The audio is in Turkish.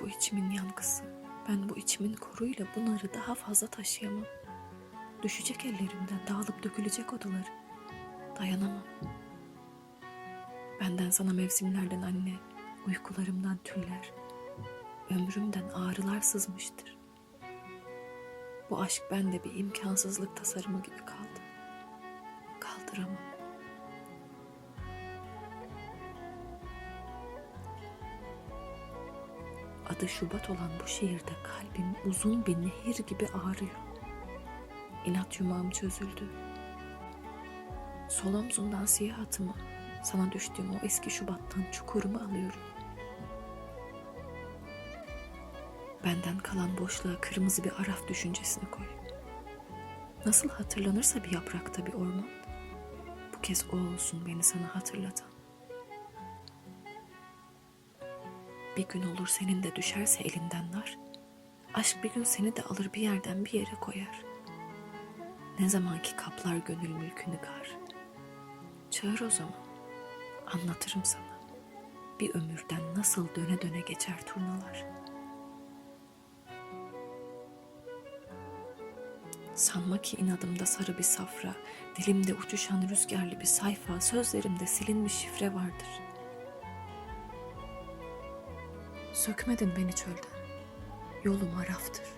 bu içimin yankısı. Ben bu içimin koruyla bunları daha fazla taşıyamam. Düşecek ellerimden, dağılıp dökülecek odaları. Dayanamam. Benden sana mevsimlerden anne, uykularımdan tüller, ömrümden ağrılar sızmıştır. Bu aşk bende bir imkansızlık tasarımı gibi kaldı. Kaldıramam. Adı Şubat olan bu şehirde kalbim uzun bir nehir gibi ağrıyor. İnat yumağım çözüldü. Sol omzumdan siyah atımı, sana düştüğüm o eski Şubat'tan çukurumu alıyorum. Benden kalan boşluğa kırmızı bir araf düşüncesini koy. Nasıl hatırlanırsa bir yaprakta bir orman, bu kez o olsun beni sana hatırlatan. Bir gün olur senin de düşerse elinden nar, aşk bir gün seni de alır bir yerden bir yere koyar. Ne zaman ki kaplar gönül mülkünü kar, çağır o zaman, anlatırım sana. Bir ömürden nasıl döne döne geçer turnalar. Sanma ki inadımda sarı bir safra, dilimde uçuşan rüzgarlı bir sayfa, sözlerimde silinmiş şifre vardır. Sökmedin beni çölden, yolum araftır.